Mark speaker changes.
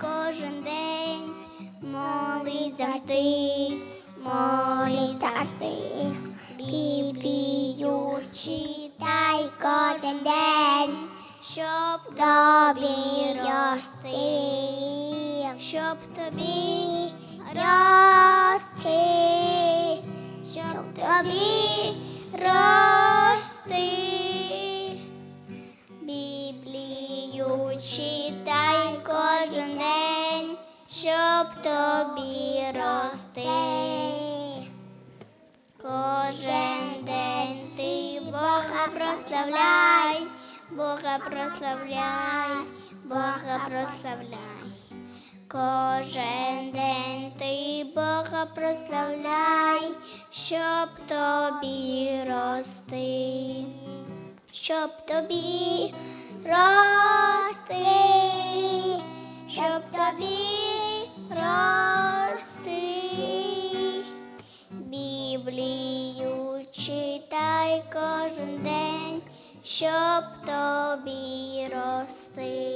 Speaker 1: кожен день, молись завжди, молись завжди, Біблію читай кожен день, щоб тобі рости, щоб тобі рости, щоб тобі рости. Біблію читай кожен день, щоб тобі рости. Кожен день ти Бога прославляй, Бога прославляй, Бога прославляй. Кожен день ти Бога прославляй, щоб тобі рости, щоб тобі Біблію читай кожен день, щоб тобі рости.